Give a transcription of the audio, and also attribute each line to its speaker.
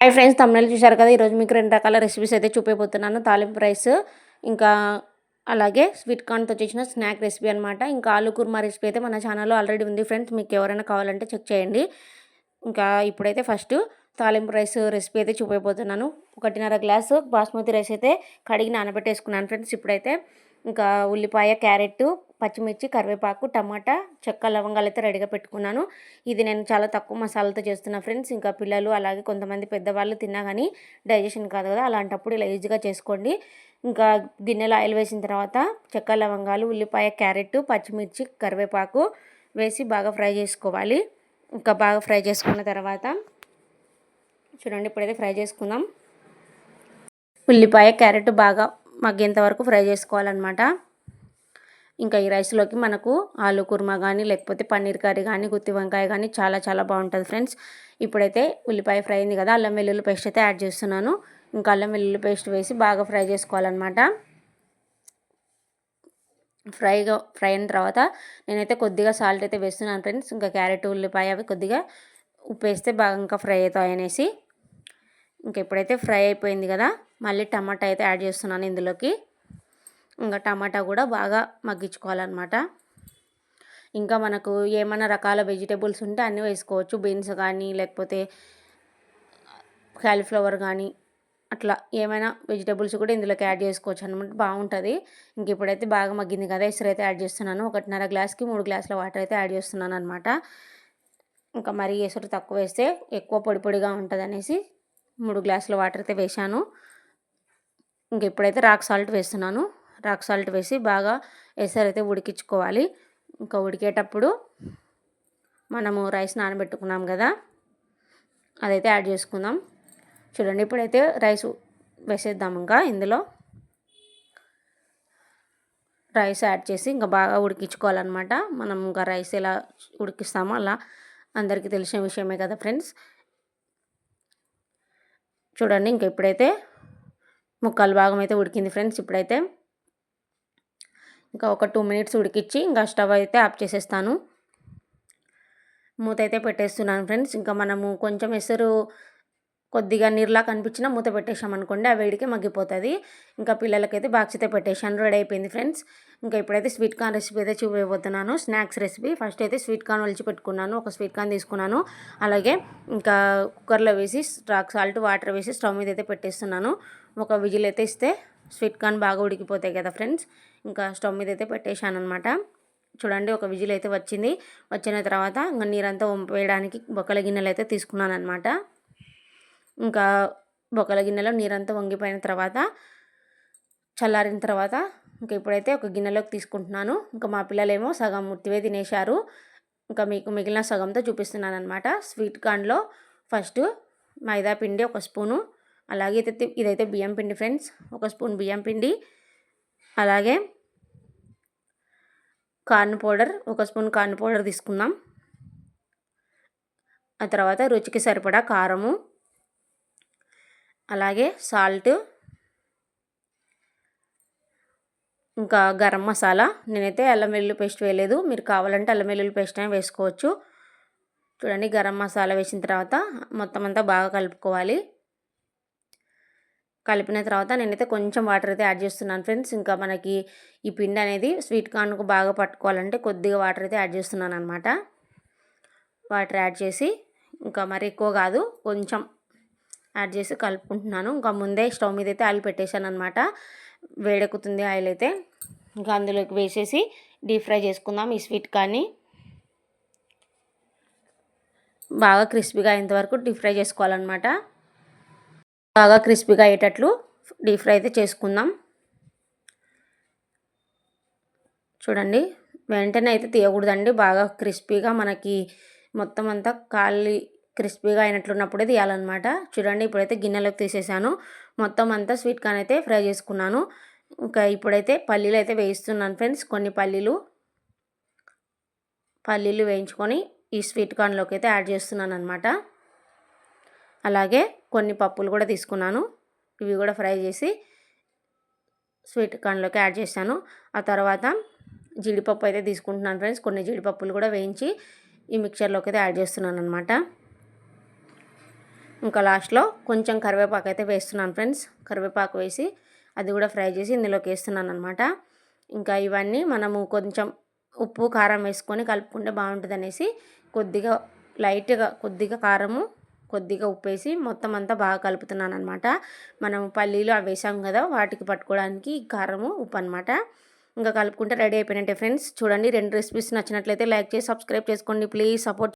Speaker 1: Hi friends తమిళ చూశారు కదా? ఈరోజు మీకు రెండు రకాల రెసిపీస్ అయితే చూపిపోతున్నాను తాలింపు రైస్ ఇంకా అలాగే స్వీట్ కార్న్తో చేసిన స్నాక్ రెసిపీ అనమాట ఇంకా ఆలు కుర్మా రెసిపీ అయితే మన ఛానల్లో ఆల్రెడీ ఉంది ఫ్రెండ్స్ మీకు ఎవరైనా కావాలంటే చెక్ చేయండి. ఇంకా ఇప్పుడైతే ఫస్ట్ తాలింపు రైస్ రెసిపీ అయితే చూపిపోతున్నాను ఒకటిన్నర గ్లాసు బాస్మతి రైస్ అయితే కడిగి నానబెట్టేసుకున్నాను ఫ్రెండ్స్ ఇప్పుడైతే ఇంకా ఉల్లిపాయ క్యారెట్ పచ్చిమిర్చి కరివేపాకు టమాటా చెక్క లవంగాలు అయితే రెడీగా పెట్టుకున్నాను. ఇది నేను చాలా తక్కువ మసాలాతో చేస్తున్నా ఫ్రెండ్స్. ఇంకా పిల్లలు అలాగే కొంతమంది పెద్దవాళ్ళు తిన్నా కానీ డైజెషన్ కాదు కదా అలాంటప్పుడు ఇలా ఈజీగా చేసుకోండి. ఇంకా గిన్నెలో ఆయిల్ వేసిన తర్వాత చెక్క లవంగాలు ఉల్లిపాయ క్యారెట్ పచ్చిమిర్చి కరివేపాకు వేసి బాగా ఫ్రై చేసుకోవాలి. ఇంకా బాగా ఫ్రై చేసుకున్న తర్వాత చూడండి ఇప్పుడైతే ఫ్రై చేసుకుందాం. ఉల్లిపాయ క్యారెట్ బాగా మగ్గేంత వరకు ఫ్రై చేసుకోవాలన్నమాట. ఇంకా ఈ రైస్లోకి మనకు ఆలు కుర్మా కానీ లేకపోతే పన్నీర్ కర్రీ కానీ గుత్తి వంకాయ కానీ చాలా చాలా బాగుంటుంది ఫ్రెండ్స్. ఇప్పుడైతే ఉల్లిపాయ ఫ్రై అయింది కదా అల్లం వెల్లుల్లి పేస్ట్ అయితే యాడ్ చేస్తున్నాను. ఇంకా అల్లం వెల్లుల్లి పేస్ట్ వేసి బాగా ఫ్రై చేసుకోవాలన్నమాట. ఫ్రైగా ఫ్రై అయిన తర్వాత నేనైతే కొద్దిగా సాల్ట్ అయితే వేస్తున్నాను ఫ్రెండ్స్. ఇంకా క్యారెట్ ఉల్లిపాయ అవి కొద్దిగా ఉప్పు వేస్తే బాగా ఇంకా ఫ్రై అవుతాయి అనేసి. ఇంకా ఇప్పుడైతే ఫ్రై అయిపోయింది కదా మళ్ళీ టమాటా అయితే యాడ్ చేస్తున్నాను ఇందులోకి. ఇంకా టమాటా కూడా బాగా మగ్గించుకోవాలన్నమాట. ఇంకా మనకు ఏమైనా రకాల వెజిటేబుల్స్ ఉంటే అన్నీ వేసుకోవచ్చు. బీన్స్ కానీ లేకపోతే క్యాలీఫ్లవర్ కానీ అట్లా ఏమైనా వెజిటేబుల్స్ కూడా ఇందులోకి యాడ్ చేసుకోవచ్చు అనమాట బాగుంటుంది. ఇంక ఇప్పుడైతే బాగా మగ్గింది కదా ఇసురు అయితే యాడ్ చేస్తున్నాను. ఒకటిన్నర గ్లాస్కి మూడు గ్లాసుల వాటర్ అయితే యాడ్ చేస్తున్నాను అనమాట ఇంకా మరీ ఎసురు తక్కువ వేస్తే ఎక్కువ పొడి పొడిగా ఉంటుంది అనేసి మూడు గ్లాసుల వాటర్ అయితే వేశాను. ఇంక ఇప్పుడైతే రాక్ సాల్ట్ వేస్తున్నాను. రాక్ సాల్ట్ వేసి బాగా ఎసరైతే ఉడికించుకోవాలి. ఇంకా ఉడికేటప్పుడు మనము రైస్ నానబెట్టుకున్నాం కదా అదైతే యాడ్ చేసుకుందాం. చూడండి ఇప్పుడైతే రైస్ వేసేద్దాం ఇంకా ఇందులో. రైస్ యాడ్ చేసి ఇంకా బాగా ఉడికించుకోవాలన్నమాట. మనం ఇంకా రైస్ ఎలా ఉడికిస్తామో అలా అందరికీ తెలిసిన విషయమే కదా ఫ్రెండ్స్. చూడండి ఇంక ఇప్పుడైతే ముక్కలు భాగం అయితే ఉడికింది ఫ్రెండ్స్ ఇప్పుడైతే. ఇంకా ఒక టూ మినిట్స్ ఉడికిచ్చి ఇంకా స్టవ్ అయితే ఆఫ్ చేసేస్తాను. మూత అయితే పెట్టేస్తున్నాను ఫ్రెండ్స్. ఇంకా మనము కొంచెం ఎసరు కొద్దిగా నీరులా కనిపించినా మూత పెట్టేసామనుకోండి ఆ వేడికి మగ్గిపోతుంది. ఇంకా పిల్లలకైతే బాక్స్ అయితే పెట్టేసాను రెడీ అయిపోయింది ఫ్రెండ్స్. ఇంకా ఇప్పుడైతే స్వీట్ కార్న్ రెసిపీ అయితే చూపించబోతున్నాను స్నాక్స్ రెసిపీ. ఫస్ట్ అయితే స్వీట్ కార్న్ ఒలిచి పెట్టుకున్నాను ఒక స్వీట్ కార్న్ తీసుకున్నాను. అలాగే ఇంకా కుక్కర్లో వేసి రాక్ సాల్ట్ వాటర్ వేసి స్టవ్ మీద అయితే పెట్టేస్తున్నాను. ఒక విజిల్ అయితే ఇస్తే స్వీట్ కార్న్ బాగా ఉడికిపోతాయి కదా ఫ్రెండ్స్. ఇంకా స్టవ్ మీద అయితే పెట్టేశాను అనమాట చూడండి ఒక విజిల్ అయితే వచ్చింది. వచ్చిన తర్వాత ఇంకా నీరంతా వంపేయడానికి బొక్కల గిన్నెలు అయితే తీసుకున్నాను అనమాట ఇంకా బొక్కల గిన్నెలో నీరంతా వంగిపోయిన తర్వాత చల్లారిన తర్వాత ఇంకా ఇప్పుడైతే ఒక గిన్నెలోకి తీసుకుంటున్నాను. ఇంకా మా పిల్లలేమో సగం ముత్తివే తినేశారు. ఇంకా మీకు మిగిలిన సగంతో చూపిస్తున్నాను అనమాట స్వీట్ కార్న్లో ఫస్ట్ మైదా పిండి ఒక స్పూను అలాగే ఇదైతే ఇదైతే బియ్యం పిండి ఫ్రెండ్స్. ఒక స్పూన్ బియ్యం పిండి అలాగే కార్న్ పౌడర్ ఒక స్పూన్ కార్న్ పౌడర్ తీసుకుందాం. ఆ తర్వాత రుచికి సరిపడా కారము అలాగే సాల్ట్ ఇంకా గరం మసాలా. నేనైతే అల్లం వెల్లుల్లి పేస్ట్ వేయలేదు. మీరు కావాలంటే అల్లం వెల్లుల్లి పేస్ట్ అయినా వేసుకోవచ్చు. చూడండి గరం మసాలా వేసిన తర్వాత మొత్తం అంతా బాగా కలుపుకోవాలి. కలిపిన తర్వాత నేనైతే కొంచెం వాటర్ అయితే యాడ్ చేస్తున్నాను ఫ్రెండ్స్. ఇంకా మనకి ఈ పిండి అనేది స్వీట్ కార్న్కు బాగా పట్టుకోవాలంటే కొద్దిగా వాటర్ అయితే యాడ్ చేస్తున్నాను అనమాట వాటర్ యాడ్ చేసి ఇంకా మరి ఎక్కువ కాదు కొంచెం యాడ్ చేసి కలుపుకుంటున్నాను. ఇంకా ముందే స్టవ్ మీద అయితే ఆయిల్ పెట్టేశాను అనమాట వేడెక్కుతుంది ఆయిల్ అయితే ఇంకా అందులోకి వేసేసి డీప్ ఫ్రై చేసుకుందాం ఈ స్వీట్ కానీ. బాగా క్రిస్పీగా అయ్యేంతవరకు డీప్ ఫ్రై చేసుకోవాలన్నమాట. బాగా క్రిస్పీగా అయ్యేటట్లు డీప్ ఫ్రై అయితే చేసుకుందాం. చూడండి వెంటనే అయితే తీయకూడదండి. బాగా క్రిస్పీగా మనకి మొత్తం అంతా కాలి క్రిస్పీగా అయినట్లున్నప్పుడే తీయాలన్నమాట. చూడండి ఇప్పుడైతే గిన్నెలోకి తీసేసాను. మొత్తం అంతా స్వీట్ కార్న్ అయితే ఫ్రై చేసుకున్నాను. ఇంకా ఇప్పుడైతే పల్లీలు అయితే వేయిస్తున్నాను ఫ్రెండ్స్ కొన్ని పల్లీలు. పల్లీలు వేయించుకొని ఈ స్వీట్ కార్న్లోకి అయితే యాడ్ చేస్తున్నాను అనమాట అలాగే కొన్ని పప్పులు కూడా తీసుకున్నాను. ఇవి కూడా ఫ్రై చేసి స్వీట్ కార్న్లోకి యాడ్ చేశాను. ఆ తర్వాత జీడిపప్పు అయితే తీసుకుంటున్నాను ఫ్రెండ్స్ కొన్ని జీడిపప్పులు కూడా వేయించి ఈ మిక్చర్లోకి అయితే యాడ్ చేస్తున్నాను అనమాట ఇంకా లాస్ట్లో కొంచెం కరివేపాకు అయితే వేస్తున్నాను ఫ్రెండ్స్. కరివేపాకు వేసి అది కూడా ఫ్రై చేసి ఇందులోకి వేస్తున్నాను అనమాట ఇంకా ఇవన్నీ మనము కొంచెం ఉప్పు కారం వేసుకొని కలుపుకుంటే బాగుంటుంది అనేసి కొద్దిగా లైట్గా కొద్దిగా కారము కొద్దిగా ఉప్పు వేసి మొత్తం అంతా బాగా కలుపుతున్నాను అనమాట మనం పల్లీలు అవి వేసాం కదా వాటికి పట్టుకోవడానికి కారము ఉప్పు అనమాట ఇంకా కలుపుకుంటే రెడీ అయిపోయినట్టే ఫ్రెండ్స్. చూడండి రెండు రెసిపీస్ నచ్చినట్లయితే లైక్ చేసి సబ్స్క్రైబ్ చేసుకోండి. Please support